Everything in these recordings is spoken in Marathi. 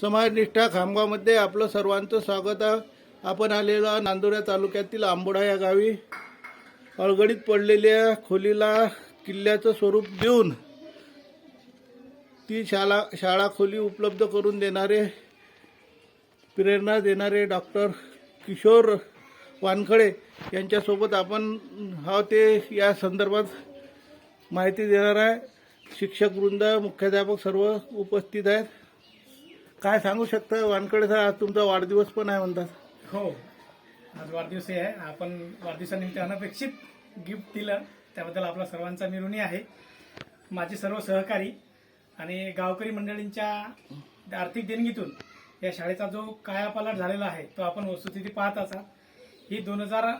समाजनिष्ठा खामगावमध्ये आपलं सर्वांचं स्वागत आहे. आपण आलेलो आहोत नांदुरा तालुक्यातील आंबोडा या गावी. अळगडीत पडलेल्या खोलीला किल्ल्याचं स्वरूप देऊन ती शाळा शाळा खोली उपलब्ध करून देणारे प्रेरणा देणारे डॉक्टर किशोर वानखडे यांच्यासोबत आपण हा ते या संदर्भात माहिती देणार आहे. शिक्षक वृंद मुख्याध्यापक सर्व उपस्थित आहेत. काय सांगू शकता? वानखडे सर आज तुमचा वाढदिवस पण आहे म्हणतात. हो. आज वाढदिवस आहे. आपण वाढदिवसानिमित्त अनपेक्षित गिफ्ट दिलं. त्याबद्दल आपला सर्वांचा मी ऋणी आहे. माझे सर्व सहकारी आणि गावकरी मंडळींच्या आर्थिक देणगीतून या शाळेचा जो कायापालट झालेला आहे तो आपण वस्तुस्थिती पाहत असा ही दोन हजार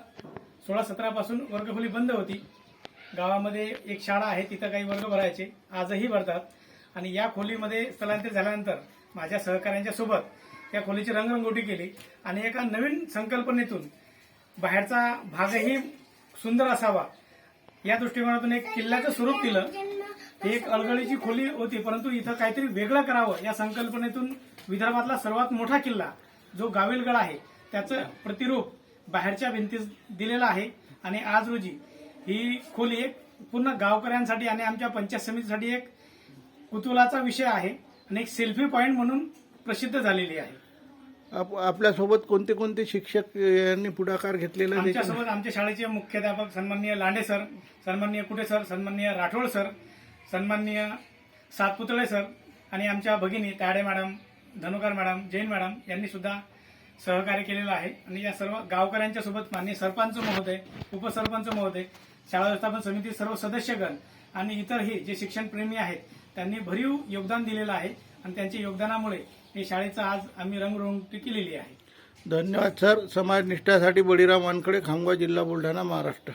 सोळा सतरापासून वर्गखोली बंद होती. गावामध्ये एक शाळा आहे तिथं काही वर्ग भरायचे. आजही भरतात. आणि या खोलीमध्ये स्थलांतर झाल्यानंतर माझ्या सहकाऱ्यांच्या सोबत या खोलीची रंगरंगोटी केली आणि एका नवीन संकल्पनेतून बाहेरचा भागही सुंदर असावा या दृष्टिकोनातून एक किल्ल्याचं स्वरूप दिलं. एक अडगळीची खोली होती परंतु इथं काहीतरी वेगळं करावं या संकल्पनेतून विदर्भातला सर्वात मोठा किल्ला जो गाविलगड आहे त्याचं प्रतिरूप बाहेरच्या भिंतीस दिलेलं आहे. आणि आज रोजी ही खोली एक पूर्ण गावकऱ्यांसाठी आणि आमच्या पंचायत समितीसाठी एक कुतूहलाचा विषय आहे. आणि एक सेल्फी पॉइंट म्हणून प्रसिद्ध झालेली आहे आप आपल्यासोबत कोणते कोणते शिक्षक यांनी पुढाकार घेतलेला आहे? आमच्यासोबत आमच्या शाळेचे मुख्याध्यापक सन्माननीय लांडे सर सन्माननीय कुटे सर सन्माननीय राठोड सर सन्माननीय सातपुतळे सर आणि आमच्या भगिनी Tade madam Dhanukar madam Jain madam यांनी सुद्धा सहकार्य केलेलं आहे आणि या सर्व गावकऱ्यांच्या सोबत माननीय सरपंच महोदय उपसरपंच महोदय शाळा व्यवस्थापन समिती सर्व सदस्यगण आणि इतरही जे शिक्षणप्रेमी आहेत त्यांनी भरीव योगदान दिलेलं आहे आणि त्यांच्या योगदानामुळे हे शाळेचं आज आम्ही रंगरंगोटी केलेली आहे. धन्यवाद सर. समाजनिष्ठासाठी बळीराम वानखडे खामगाव जिल्हा बुलढाणा महाराष्ट्र.